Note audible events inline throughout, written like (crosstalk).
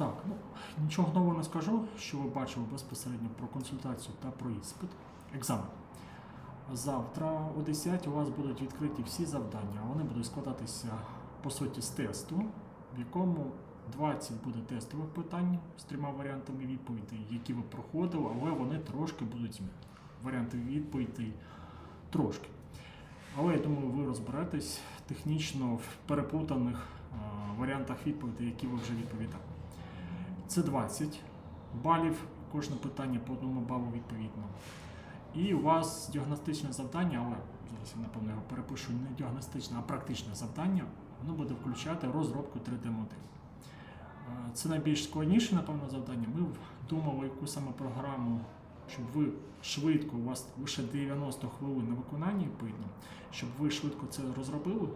Так, ну нічого нового не скажу, що ви бачили безпосередньо про консультацію та про іспит. Екзамен. Завтра о 10 у вас будуть відкриті всі завдання. Вони будуть складатися по суті з тесту, в якому 20 буде тестових питань з трьома варіантами відповідей, які ви проходили, але вони трошки будуть змінені. Варіанти відповідей трошки. Але я думаю, ви розберетесь технічно в переплутаних варіантах відповідей, які ви вже відповідали. Це 20 балів, кожне питання по одному балу відповідно. І у вас діагностичне завдання, але зараз я напевно його перепишу не діагностичне, а практичне завдання. Воно буде включати розробку 3D-моделі. Е, Це найбільш складніше, напевно, завдання. Ми думали, яку саме програму, щоб ви швидко, у вас лише 90 хвилин на виконанні відповідно, щоб ви швидко це розробили.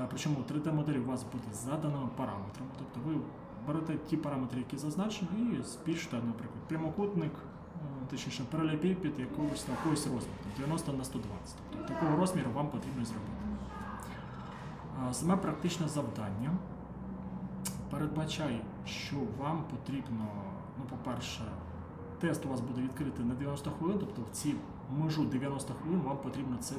Е, Причому 3D-модель у вас буде з заданими параметрами. Тобто ви берете ті параметри, які зазначені, і збільшуєте, наприклад, прямокутник, е, точніше, паралепіпід якогось якогось розміру, 90 на 120. Тобто такого розміру вам потрібно зробити. Саме практичне завдання передбачає, що вам потрібно, ну, по-перше, тест у вас буде відкритий на 90 хвилин, тобто в ці межу 90 хвилин вам потрібно це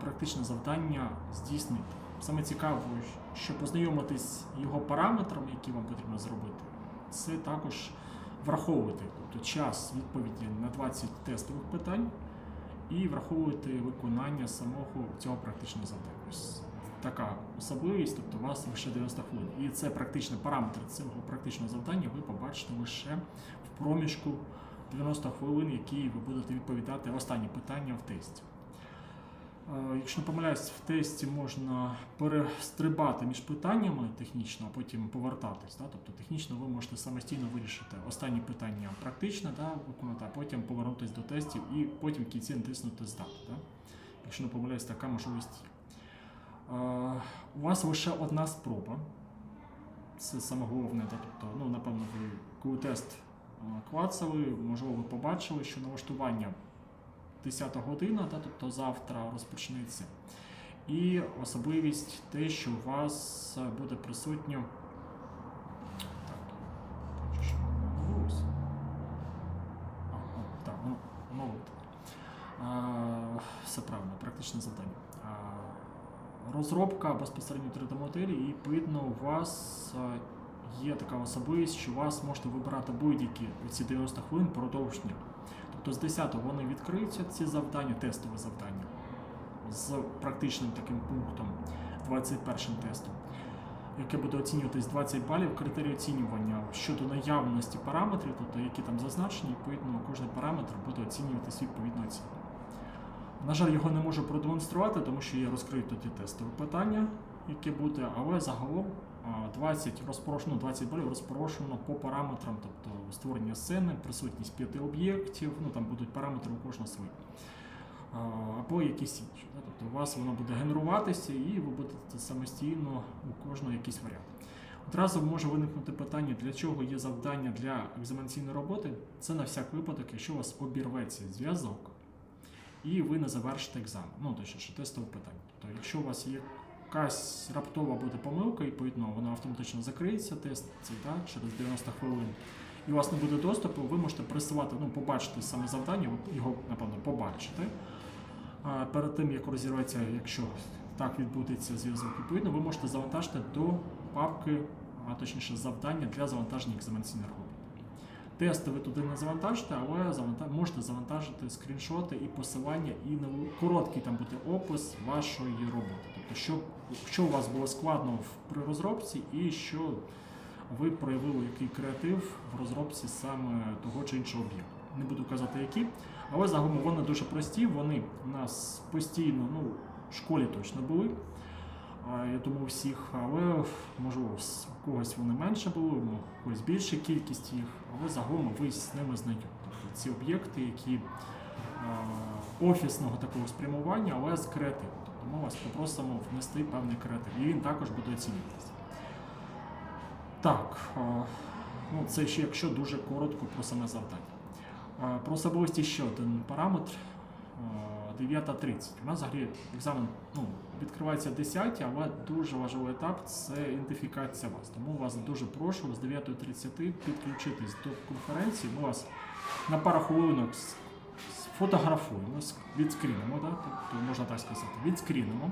практичне завдання здійснити. Саме цікаво, що познайомитись його параметрами, які вам потрібно зробити, це також враховувати, тобто час відповіді на 20 тестових питань і враховувати виконання самого цього практичного завдання. Така особливість, тобто у вас лише 90 хвилин. І це практичний параметр цього практичного завдання ви побачите лише в проміжку 90 хвилин, які ви будете відповідати останні питання в тесті. Е, Якщо не помиляюсь, в тесті можна перестрибати між питаннями технічно, а потім повертатись. Да? Тобто технічно ви можете самостійно вирішити останні питання практично да, а потім повернутися до тестів і потім в кінці натиснути здати. Да? Якщо не помиляюсь, така можливість є. Е, У вас лише одна спроба. Це саме головне. Да? Тобто, ну, напевно, ви коли тест е, клацали, можливо, ви побачили, що налаштування 10 година, да, тобто завтра розпочнеться. І особливість те, що у вас буде присутньо. Так, що воно оновилось. А, о, так, воно оновилось. А, Все правильно, практичне завдання. Розробка безпосередньо 3D-моделі, і видно, у вас є така особливість, що у вас можете вибирати будь-які ці 90 хвилин продовж дня. Тобто з 10 вони відкриються ці завдання, тестове завдання з практичним таким пунктом, 21 тестом, яке буде оцінюватись 20 балів. Критерії оцінювання щодо наявності параметрів, тобто які там зазначені, відповідно, кожен параметр буде оцінюватись відповідно оцінювання. На жаль, його не можу продемонструвати, тому що я розкрию тоді тестове питання, яке буде, але загалом 20 розпорошено, 20 балів розпорошено по параметрам, тобто створення сцени, присутність п'яти об'єктів, ну там будуть параметри у кожного свої. Або якісь інші. Тобто у вас воно буде генеруватися і ви будете самостійно у кожного якийсь варіант. Одразу може виникнути питання, для чого є завдання для екзаменаційної роботи. Це на всяк випадок, якщо у вас обірветься зв'язок і ви не завершите екзамен. Ну, точніше, тестове питання. Тобто, якщо у вас є якась раптова буде помилка, відповідно, вона автоматично закриється, тест цей, да, через 90 хвилин, і у вас не буде доступу, ви можете присилати, ну, побачити саме завдання, його, напевно, побачите. А перед тим, як розірветься, якщо так відбудеться зв'язок, відповідно, ви можете завантажити до папки, а точніше завдання для завантаження екзаменаційних робіт. Тести ви туди не завантажите, але можете завантажити скріншоти і посилання, і короткий там буде опис вашої роботи. Тобто, що, що у вас було складно при розробці, і що ви проявили який креатив в розробці саме того чи іншого об'єкту. Не буду казати які, але загалом вони дуже прості, вони у нас постійно, ну, в школі точно були. Я думаю, всіх, але можливо, у когось вони менше були, у когось більша кількість їх, але загалом ви з ними знайомі. Тобто ці об'єкти, які офісного такого спрямування, але з креативом. Ми вас попросимо внести певний креатив, і він також буде оцінюватися. Так, ну це ще якщо дуже коротко про саме завдання. Про особливості ще один параметр. 9.30. У нас взагалі екзамен ну, відкривається 10, але дуже важливий етап це ідентифікація вас. Тому вас дуже прошу з 9.30 підключитись до конференції. Ми вас на пару хвилинок сфотографуємо, відскрінимо, да? тобто можна так сказати, відскрінимо.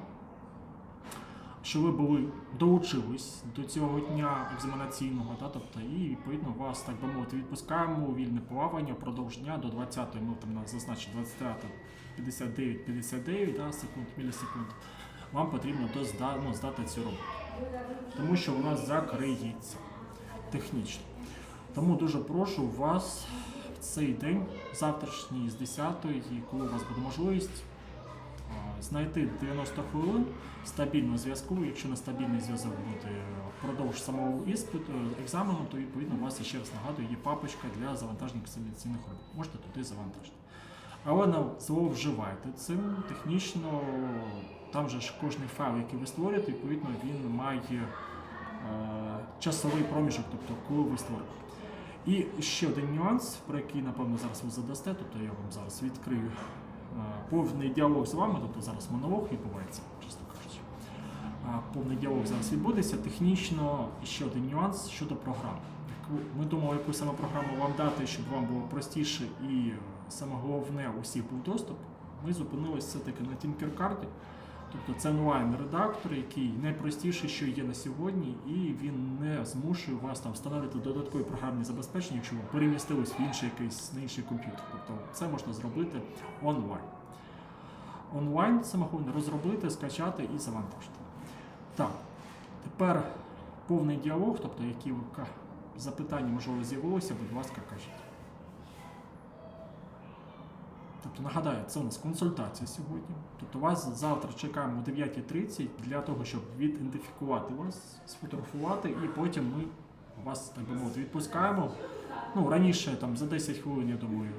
Що ви були долучились до цього дня екзаменаційного, да, тобто, і відповідно вас, так би мовити, відпускаємо у вільне плавання впродовж дня до 20-ї, ну там зазначить 29 59 59 да, секунд, мілісекунд. Вам потрібно до ну, здати цю роботу. Тому що нас закриється технічно. Тому дуже прошу вас цей день, завтрашній з 10-ї, коли у вас буде можливість, знайти 90 хвилин стабільного зв'язку. Якщо нестабільний зв'язок буде впродовж самого іспиту, екзамену, то відповідно у вас ще раз нагадую, є папочка для завантаження екзаменаційних робіт. Можете туди завантажити. Але не зловживайте цим технічно. Там же ж кожний файл, який ви створюєте, відповідно, він має е, часовий проміжок, тобто коли ви створюєте. І ще один нюанс, про який, напевно, зараз ви задасте, тобто я вам зараз відкрию е, повний діалог з вами, тобто зараз монолог відбувається, чесно кажучи. Повний діалог зараз відбудеться. Технічно ще один нюанс щодо програми. Ми думали, яку саме програму вам дати, щоб вам було простіше і е, саме головне у всіх був доступ. Ми зупинилися все-таки на Tinkercad. Тобто це онлайн-редактор, який найпростіший, що є на сьогодні, і він не змушує вас там встановити додаткові програмні забезпечення, якщо ви перемістились в інший якийсь на інший комп'ютер. Тобто це можна зробити онлайн. Онлайн самохідно розробити, скачати і завантажити. Так, тепер повний діалог, тобто які запитання, можливо, з'явилося, будь ласка, кажіть. Тобто, нагадаю, це у нас консультація сьогодні. Тобто вас завтра чекаємо о 9.30 для того, щоб відідентифікувати вас, сфотографувати, і потім ми вас, так би мовити, відпускаємо. Ну, раніше там за 10 хвилин, я думаю,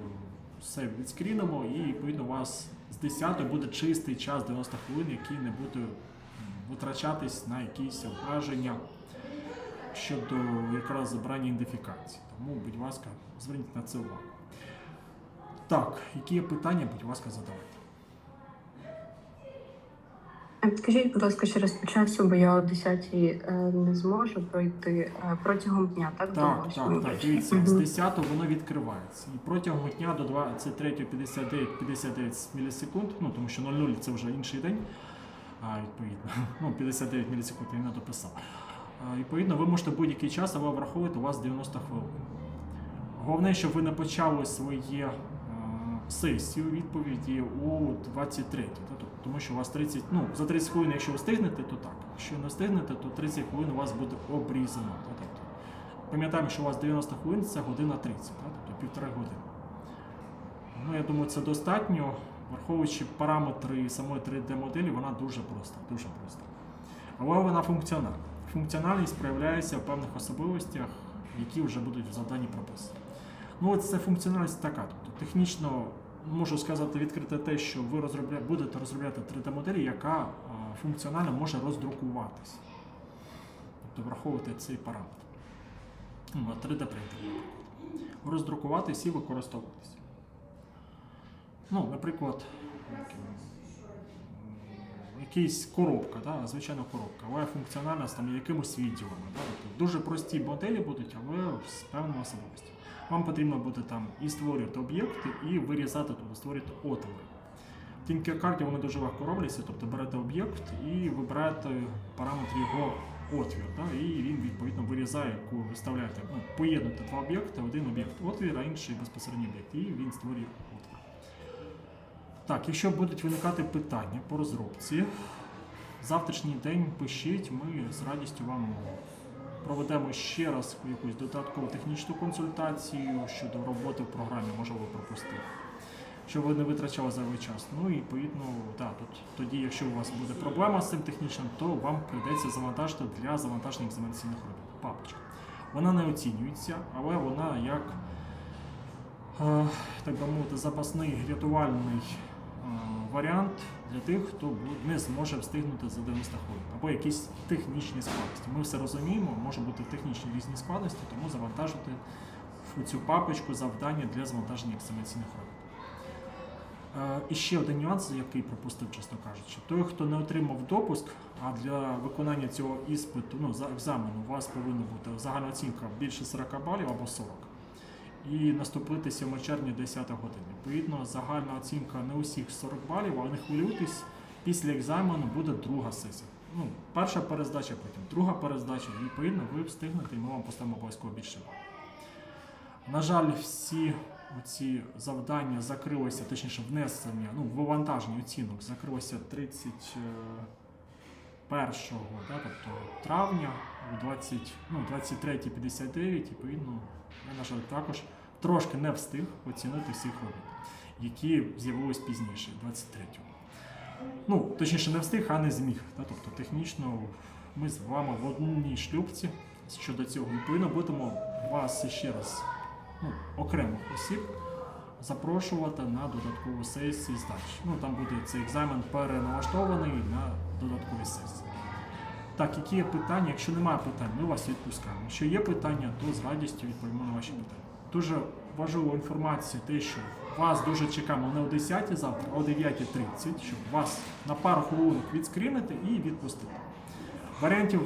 все відскрінимо, і відповідно у вас з 10 буде чистий час 90 хвилин, який не буде витрачатись на якісь ображення щодо якраз забрання ідентифікації. Тому, будь ласка, зверніть на це увагу. Так, які є питання, будь ласка, задавайте. Е, Скажіть, будь ласка, ще раз по часу, бо я о 10 не зможу пройти е, протягом дня, так? Так, так, так. Дивіться, з 10 воно відкривається. І протягом дня до 23.59 59 мілісекунд, ну тому що 00 це вже інший день, а, відповідно, (laughs) ну 59 мілісекунд я не дописав. А, відповідно, ви можете будь-який час, але враховувати у вас 90 хвилин. Головне, щоб ви не почали своє е, сесію відповіді у 23, та, тобто, тому що у вас 30, ну, за 30 хвилин, якщо ви встигнете, то так. Якщо не встигнете, то 30 хвилин у вас буде обрізано. Тобто, Пам'ятаємо, що у вас 90 хвилин це година 30, тобто півтора години. Ну, я думаю, це достатньо, враховуючи параметри самої 3D-моделі, вона дуже проста, дуже проста. Але вона функціональна. Функціональність проявляється в певних особливостях, які вже будуть в завданні прописані. Ну, от це функціональність така. Тобто технічно можу сказати відкрите те, що ви розробля... будете розробляти 3D-модель, яка функціонально може роздрукуватися. Тобто враховувати цей параметр. Ну, 3D принтері. Роздрукуватись і використовуватись. Ну, наприклад, як, м, якийсь коробка, да, звичайна коробка, але функціональна з там якимось відділами. Да, тобто дуже прості моделі будуть, але з певними особливостями. Вам потрібно буде там і створювати об'єкти, і вирізати тобто створювати отвори. В Tinkercad вони дуже легко робляться, тобто берете об'єкт і вибираєте параметр його отвір, да, і він відповідно вирізає, яку ви виставляєте. Ну, поєднуєте два об'єкти, один об'єкт отвір, а інший безпосередньо об'єкт, і він створює отвір. Так, якщо будуть виникати питання по розробці, завтрашній день пишіть, ми з радістю вам проведемо ще раз якусь додаткову технічну консультацію щодо роботи в програмі, може ви пропустили. Щоб ви не витрачали зайвий час. Ну і відповідно, да, тут тоді, якщо у вас буде проблема з цим технічним, то вам прийдеться завантажити для завантаження екзаменаційних робіт. Папочка. Вона не оцінюється, але вона як, е, так би мовити, запасний рятувальний варіант для тих, хто не зможе встигнути за 90 хвилин, або якісь технічні складності. Ми все розуміємо, може бути технічні різні складності, тому завантажити в цю папочку завдання для завантаження екзаменаційних робіт. Е, І ще один нюанс, який пропустив, чесно кажучи. Той, хто не отримав допуск, а для виконання цього іспиту, ну, за екзамену, у вас повинна бути загальна оцінка більше 40 балів або 40. І наступити 7 червня 10 години. Відповідно, загальна оцінка не усіх 40 балів, а не хвилюйтесь, після екзамену буде друга сесія. Ну, перша перездача, потім друга перездача. Відповідно, ви встигнете, і ми вам поставимо обов'язково більше балів. На жаль, всі ці завдання закрилися, точніше, внесення, ну, вивантаження оцінок закрилося 31 да, тобто травня, у 20, ну, 23.59, відповідно, я, на жаль, також трошки не встиг оцінити всіх робіт, які з'явились пізніше, 23-го. Ну, точніше, не встиг, а не зміг. Да, тобто, технічно ми з вами в одній шлюбці щодо цього. Відповідно, будемо вас ще раз ну, окремих осіб запрошувати на додаткову сесію здачі. Ну, там буде цей екзамен переналаштований на додаткові сесії. Так, які є питання? Якщо немає питань, ми вас відпускаємо. Якщо є питання, то з радістю відповімо на ваші питання. Дуже важлива інформація, те, що вас дуже чекаємо не о 10 завтра, а о 9.30, щоб вас на пару хвилинок відскрінити і відпустити. Варіантів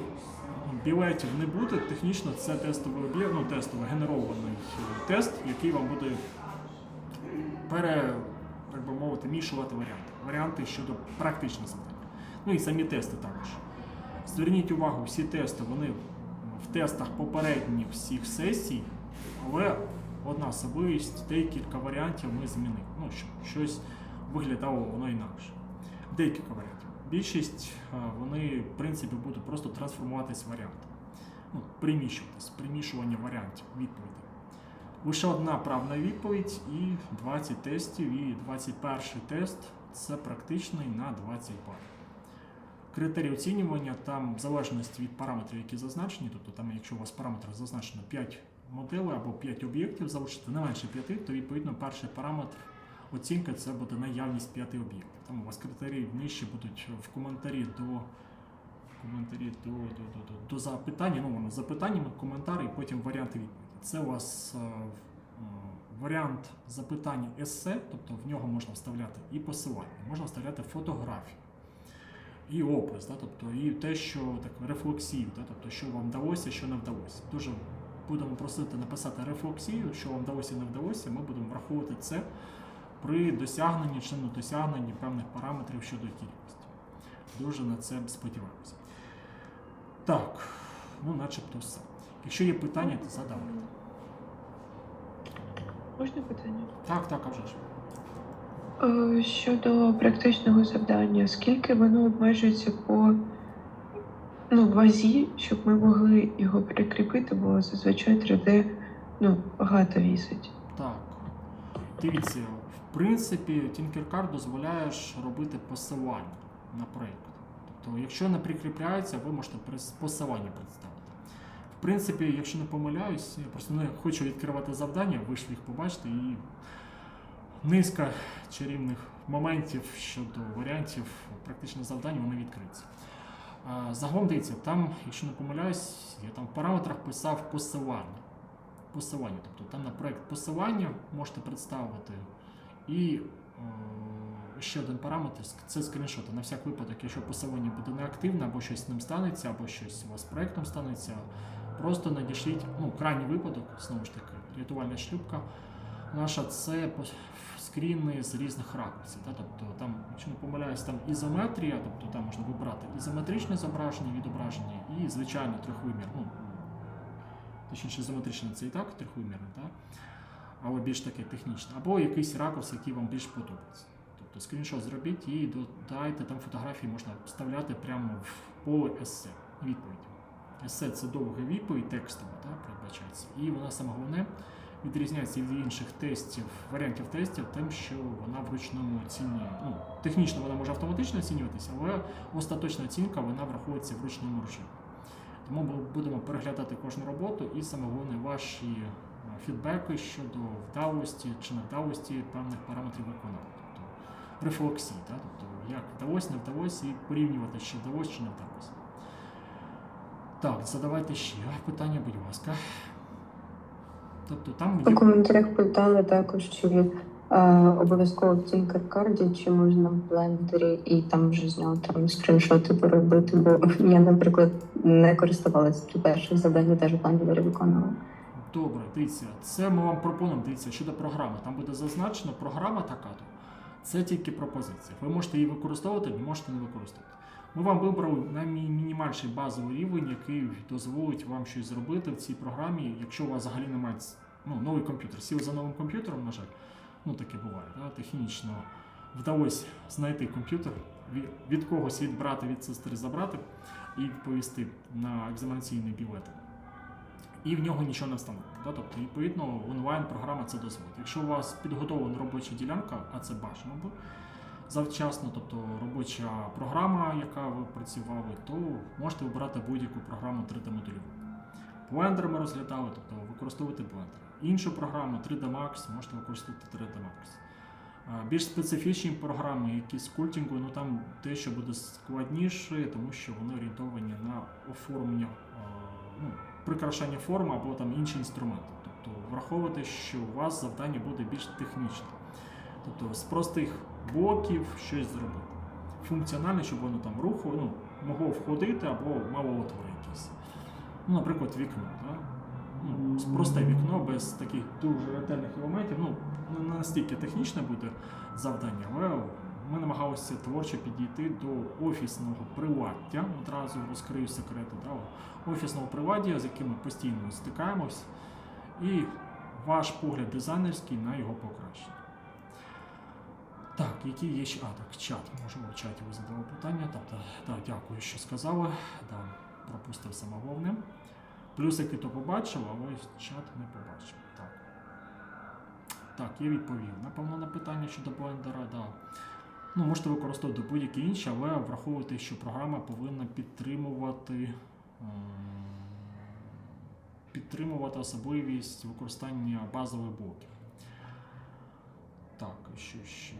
ну, білетів не буде. Технічно це тестовий об'єкт, ну, тестовий генерований е, тест, який вам буде пере, так би мовити, мішувати варіанти. Варіанти щодо практичних завдань. Ну і самі тести також. Зверніть увагу, всі тести, вони в тестах попередніх всіх сесій, але одна особливість, декілька варіантів ми змінили. Ну, щоб щось виглядало воно інакше. Декілька варіантів. Більшість е, вони, в принципі, будуть просто трансформуватись варіанти. Ну, приміщуватись, примішування варіантів, відповідей. Лише одна правильна відповідь і 20 тестів, і 21 тест це практичний на 20 балів. Критерії оцінювання там в залежності від параметрів, які зазначені, тобто там, якщо у вас параметр зазначено 5 моделей або 5 об'єктів залишити не менше 5, то відповідно перший параметр оцінки це буде наявність 5 об'єктів. Там у вас критерії нижче будуть в коментарі до коментарі до, до, до, до, до запитання, ну воно запитаннями, коментарі, і потім варіанти відповіді. Це у вас е, варіант запитання есе, тобто в нього можна вставляти і посилання, можна вставляти фотографії, і опис, да, тобто і те, що так, рефлексію, да, тобто що вам вдалося, що не вдалося. Дуже будемо просити написати рефлексію, що вам вдалося і не вдалося, ми будемо враховувати це при досягненні чи не досягненні певних параметрів щодо кількості. Дуже на це сподіваємося. Так, ну начебто все. Якщо є питання, то задавайте. Можна питання? Так, так, а вже ж. Е, Щодо практичного завдання, скільки воно обмежується по ну, вазі, щоб ми могли його прикріпити, бо зазвичай 3D ну, багато вісить. Так. Дивіться, в принципі, Tinkercad дозволяє ж робити посилання на проєкт. Тобто, якщо не прикріпляється, ви можете посилання представити. Принципі, якщо не помиляюсь, я просто не хочу відкривати завдання, ви ж їх побачите, і низка чарівних моментів щодо варіантів практичних завдань вони відкриються. Загалом дивіться, там, якщо не помиляюсь, я там в параметрах писав посилання посилання. Тобто там на проект посилання можете представити. І е, ще один параметр це скріншоти. На всяк випадок, якщо посилання буде неактивне, або щось з ним станеться, або щось у вас з проектом станеться, просто надішліть, ну, крайній випадок, знову ж таки, рятувальна шлюпка наша це скріни з різних ракурсів. Да? Тобто там, якщо не помиляюсь, там ізометрія, тобто там можна вибрати ізометричне зображення, відображення і звичайно трьохвимір. Ну, точніше, ізометричне це і так трьохвимірне, так? але більш таке технічне. Або якийсь ракурс, який вам більш подобається. Тобто скріншот зробіть і додайте там фотографії можна вставляти прямо в поле есе. Есе це довга відповідь, текстова, так, передбачається. І вона саме головне відрізняється від інших тестів, варіантів тестів, тим, що вона в ручному оцінює. Ну, технічно вона може автоматично оцінюватися, але остаточна оцінка вона враховується в ручному режимі. Тому ми будемо переглядати кожну роботу і саме головне ваші е, фідбеки щодо вдалості чи невдалості певних параметрів виконання. Тобто рефлексії, так? тобто як вдалося, не вдалося, і порівнювати, чи вдалося, чи не вдалося. Так, задавайте ще питання, будь ласка. Тобто там У коментарях питали також, чи Е, обов'язково в Tinkercad, чи можна в блендері і там вже з нього там скріншоти поробити, бо я, наприклад, не користувалася при перших завданнях, теж в блендері виконувала. Добре, дивіться, це ми вам пропонуємо. Дивіться, щодо програми. Там буде зазначено програма така. Це тільки пропозиція. Ви можете її використовувати, можете не використовувати. Ми вам вибрали наймінімальший базовий рівень, який дозволить вам щось зробити в цій програмі, якщо у вас взагалі немає ну, новий комп'ютер. Сіли за новим комп'ютером, на жаль, ну таке буває, да? технічно вдалося знайти комп'ютер, від, когось відбрати, від сестри забрати і відповісти на екзаменаційний білет і в нього нічого не встановлено. Да? Тобто, відповідно, онлайн-програма це дозволить. Якщо у вас підготовлена робоча ділянка, а це бажано завчасно, тобто робоча програма, яка ви працювали, то можете вибирати будь-яку програму 3D моделювання. Blender ми розглядали, тобто використовувати Blender. Іншу програму 3D Max можете використовувати 3D Max. Більш специфічні програми, які з культінгу, ну там дещо буде складніше, тому що вони орієнтовані на оформлення ну, прикрашання форм або там інші інструменти. Тобто враховувати, що у вас завдання буде більш технічне. Тобто з простих блоків щось зробити. Функціональне, щоб воно там руху, ну, могло входити або мало отвори якісь. Ну, наприклад, вікно. Да? Ну, просте вікно без таких дуже ретельних елементів. Ну, не настільки технічне буде завдання, але ми намагалися творчо підійти до офісного приладдя. Одразу розкрию секрети. Да? Офісного приладдя, з яким ми постійно стикаємось, і ваш погляд дизайнерський на його покращення. Так, які є ще. А, так, чат. Можливо, в чаті ви задали питання. Тобто, так, дякую, що сказали. Да, пропустив саме головне. Плюсики то побачив, а ось чат не побачив. Так. Так, я відповів. Напевно, на питання щодо блендера, да. Ну, можете використовувати будь-які інші, але враховуйте, що програма повинна підтримувати, підтримувати особливість використання базових блоків. Так, що ще?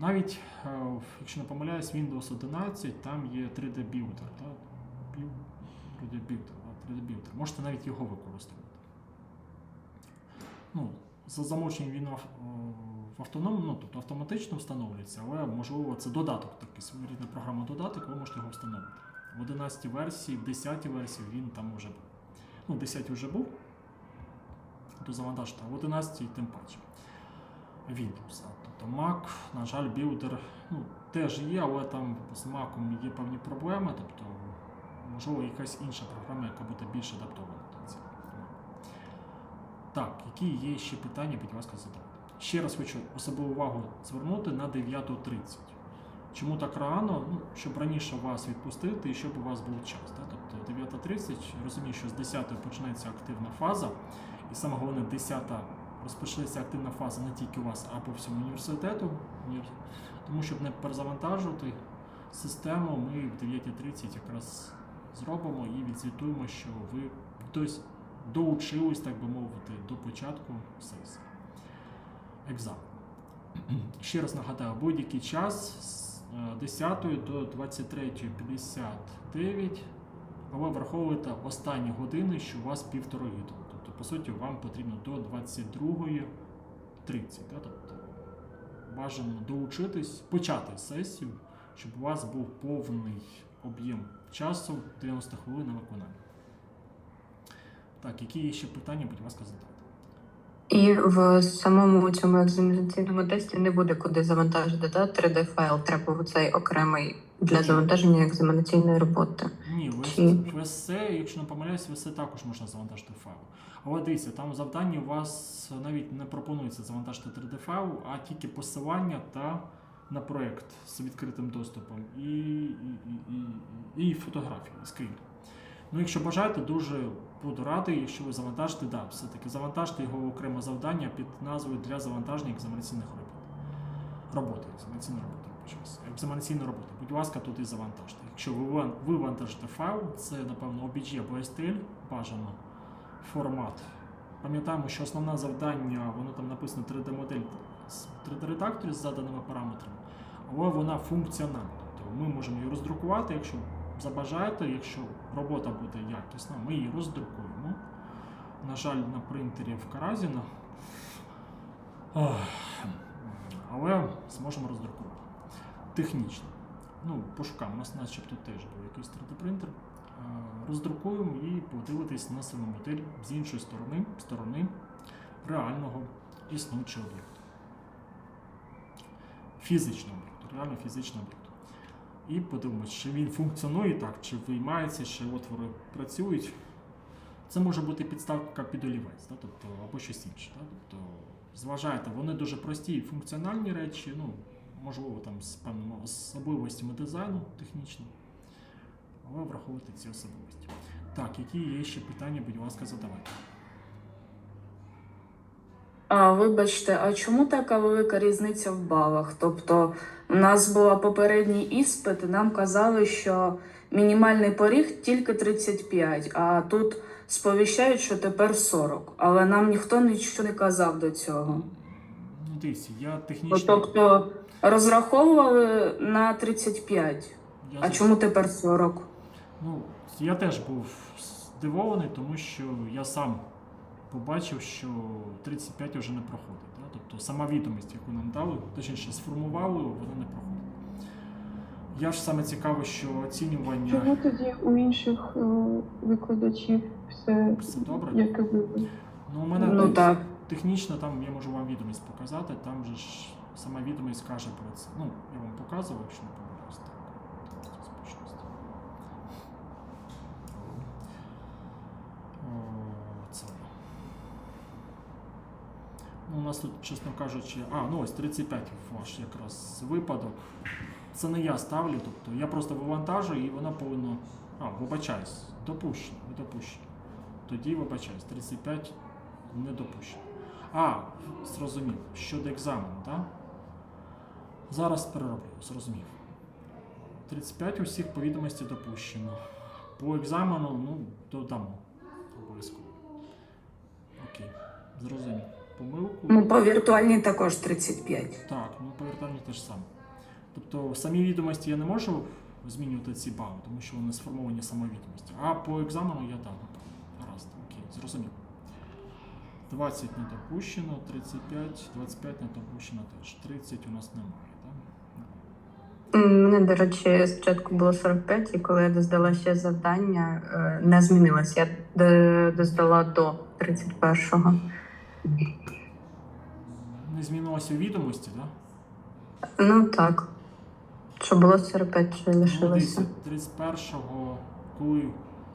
Навіть, е, якщо не помиляюсь, Windows 11 там є 3D Builder. Да? Бі- 3D Builder, 3D Builder. Можете навіть його використовувати. Ну, за замовченням він е, в автономно, ну, тобто автоматично встановлюється, але можливо це додаток, такий своєрідна програма додаток, ви можете його встановити. В 11 версії, в 10 версії він там вже був. Ну, в 10 вже був, то завантажити, а в 11 тим паче. Windows. Тобто Mac, на жаль, білдер ну, теж є, але там з Mac є певні проблеми, тобто, можливо, якась інша програма, яка буде більш адаптована до цього. Так, які є ще питання, будь ласка, задавайте. Ще раз хочу особливу увагу звернути на 9.30. Чому так рано? Ну, щоб раніше вас відпустити і щоб у вас був час. Да? Тобто 9.30, розумію, що з 10 почнеться активна фаза, і саме головне, 10 розпочнеться активна фаза не тільки у вас, а по всьому університету. Тому щоб не перезавантажувати систему, ми в 9.30 якраз зробимо і відзвітуємо, що ви хтось доучились, так би мовити, до початку сесії. Екзамен. (clears throat) Ще раз нагадаю, будь-який час з е, 10 до 23.59, але враховуйте останні години, що у вас півтори літа. По суті, вам потрібно до 22.30. Да? Тобто, бажано доучитись, почати сесію, щоб у вас був повний об'єм часу 90 хвилин на виконання. Так, які є ще питання, будь ласка, задайте. І в самому цьому екзаменаційному тесті не буде куди завантажити да? 3D-файл, треба цей окремий для завантаження екзаменаційної роботи. Ні, в есе, якщо не помиляюсь, в есе також можна завантажити файл. Але дивіться, там в завданні у вас навіть не пропонується завантажити 3D файл, а тільки посилання та на проєкт з відкритим доступом і, і, і, і, і фотографії, скрін. Ну, якщо бажаєте, дуже буду радий, якщо ви завантажите, да, все-таки завантажте його окреме завдання під назвою для завантаження екзаменаційних робіт. Роботи, екзаменаційної роботи почалася. Екзаменаційна робота. Будь ласка, тут і завантажте. Якщо ви ван- вивантажите файл, це, напевно, OBJ або STL, бажано формат. Пам'ятаємо, що основне завдання, воно там написано 3D-модель з 3D-редакторі з заданими параметрами, але вона функціональна. Тобто ми можемо її роздрукувати, якщо забажаєте, якщо робота буде якісна, ми її роздрукуємо. На жаль, на принтері в Каразіна Але зможемо роздрукувати. Технічно. Ну, пошукаємо. У нас начебто теж був якийсь 3D-принтер. Е, Роздрукуємо і подивитись на саму модель з іншої сторони, сторони реального існуючого об'єкту. Фізичного об'єкту, реально фізичного об'єкту. І подивимось, чи він функціонує так, чи виймається, чи отвори працюють. Це може бути підставка під олівець, да? тобто, або щось інше. Да? Тобто, зважайте, вони дуже прості і функціональні речі, ну, можливо, там з певними особливостями дизайну технічно, але враховуйте ці особливості. Так, які є ще питання, будь ласка, задавайте. А, вибачте, а чому така велика різниця в балах? Тобто, у нас була попередній іспит, і нам казали, що мінімальний поріг тільки 35, а тут сповіщають, що тепер 40. Але нам ніхто нічого не казав до цього. Ну, дивіться, я технічно. Тобто розраховували на 35. я А за- чому тепер 40? Ну, я теж був здивований, тому що я сам побачив, що 35 вже не проходить. Да? Тобто сама відомість, яку нам дали, точніше сформували, вона не проходить. Я ж саме цікаво, що оцінювання Чому тоді у інших е, викладачів все все добре. як і ви? Ну, у мене Ну так. технічно там я можу вам відомість показати, там же ж сама відомість каже про це. Ну, я вам показував, якщо не помиляюсь. Так. Ну, у нас тут, чесно кажучи, а, ну ось 35 ваш якраз випадок. Це не я ставлю, тобто я просто вивантажую і вона повинна. А, вибачаюсь, допущено, ви допущено. Тоді вибачаюсь, 35 не допущено. А, зрозумів. Щодо екзамену, так? Зараз перероблю, зрозумів. 35 усіх по відомості допущено. По екзамену, ну, додамо. Обов'язково. Окей, зрозумів. Помилку. Ну, по віртуальній також 35. Так, ну по віртуальній теж саме. Тобто самі відомості я не можу змінювати ці бали, тому що вони сформовані самовідомості. А по екзамену я так. Гаразд, окей, зрозумів. 20 не допущено, 35, 25 не допущено теж. 30 у нас немає, Мене, до речі, спочатку було 45, і коли я доздала ще завдання, е, не змінилось. Я доздала до 31-го. Не змінилося у відомості, так? Ну так. Що було 45, що Ну, лишилося. дивіться, 31-го, коли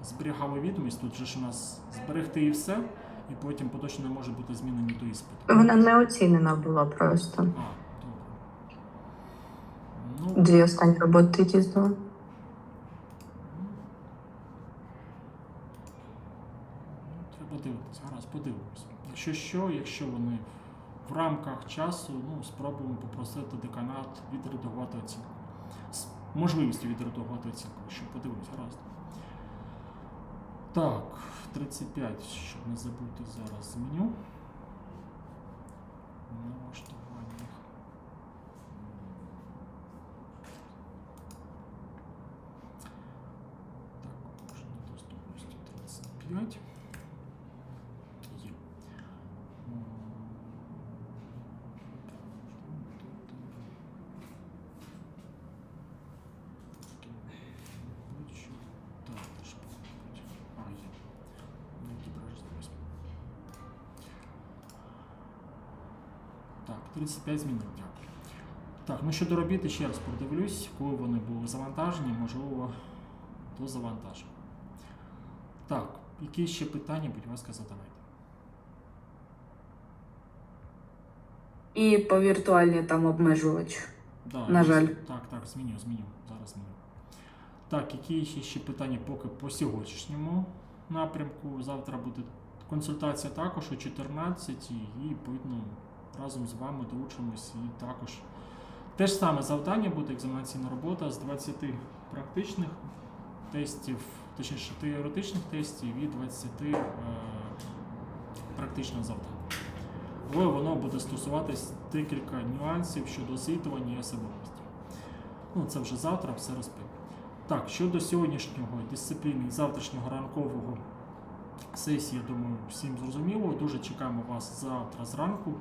зберігали відомість, тут же ж у нас зберегти і все, і потім поточно не може бути змінені до іспиту. Вона не оцінена була просто. А. Ну, Дві останні роботи здала. Ну, Треба дивитися, гаразд, подивимось. Якщо що, якщо вони в рамках часу, ну, спробуємо попросити деканат відредагувати оцінку. З можливістю відредагувати оцінку, щоб подивимось, гаразд. Так, 35, щоб не забути зараз зменю. Налаштуваннях. Так, може недоступності 35. Є. М, Будь-що. Так, теж мабуть. А, є. Не відображено. Так, 35 змінив, дякую. Так, ну щодо робіт, ще раз продивлюсь, коли вони були завантажені, можливо, до завантажу. Так, які ще питання, будь ласка, задавайте. І по віртуальній там обмежувач. Да, На жаль. Так, так, зміню, зміню. Зараз зміню. Так, які ще, ще питання поки по сьогоднішньому напрямку. Завтра буде консультація також о 14 і відповідно разом з вами долучимось і також. Те ж саме завдання буде екзаменаційна робота з 20 практичних тестів, точніше теоретичних тестів і 20 е, практичних завдань. Але воно буде стосуватись декілька нюансів щодо освітлення і особливості. Ну, це вже завтра все розповім. Так, щодо сьогоднішнього дисципліни завтрашнього ранкового сесії, я думаю, всім зрозуміло. Дуже чекаємо вас завтра зранку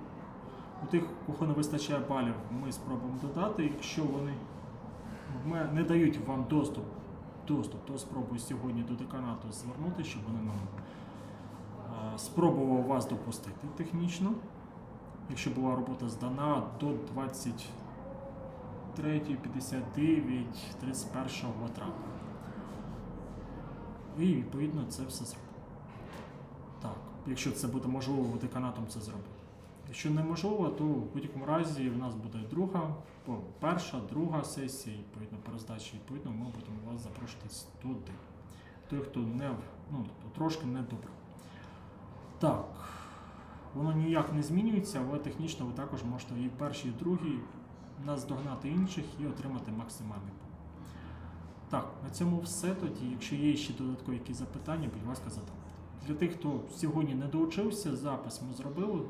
У тих, кого не вистачає балів, ми спробуємо додати. Якщо вони не дають вам доступ, доступ, то спробую сьогодні до деканату звернути, щоб вони нам е, спробували вас допустити технічно. Якщо була робота здана до 23.59 31 травня. І відповідно це все зробимо. Так, якщо це буде можливо деканатом це зробити. Якщо неможливо, то в будь-якому разі в нас буде друга, перша, друга сесія, відповідно, по роздачі, відповідно, ми будемо вас запрошувати туди. Той, хто не ну, тобто трошки не добре. Так, воно ніяк не змінюється, але технічно ви також можете і в першій, і в другій наздогнати інших і отримати максимальний бал. Так, на цьому все тоді. Якщо є ще додаткові якісь запитання, будь ласка, задавайте. Для тих, хто сьогодні не доучився, запис ми зробили.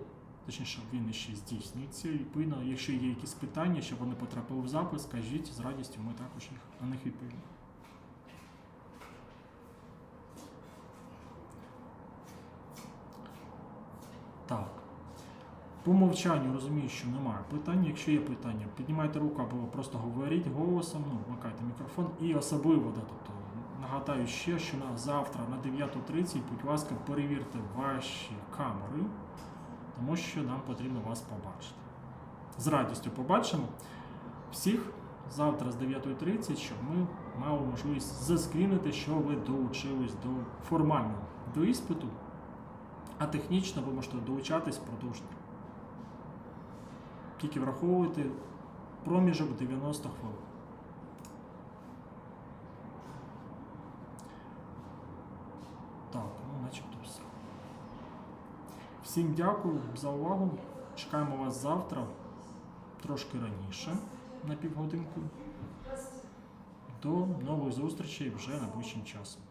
Точніше, він ще здійснюється. Відповідно, якщо є якісь питання, щоб вони потрапили в запис, скажіть з радістю, ми також їх на них відповімо. Так. По мовчанню розумію, що немає питань. Якщо є питання, піднімайте руку або просто говоріть голосом, ну, вмикайте мікрофон. І особливо, да, тобто, нагадаю ще, що на завтра на 9.30, будь ласка, перевірте ваші камери, тому що нам потрібно вас побачити. З радістю побачимо всіх завтра з 9.30, щоб ми мали можливість заскрінити, що ви доучились до формального до іспиту, а технічно ви можете долучатись впродовж дня. Тільки враховуйте проміжок 90 хвилин. Так, ну начебто все. Всім дякую за увагу. Чекаємо вас завтра, трошки раніше, на півгодинку. До нових зустрічей вже найближчим часом.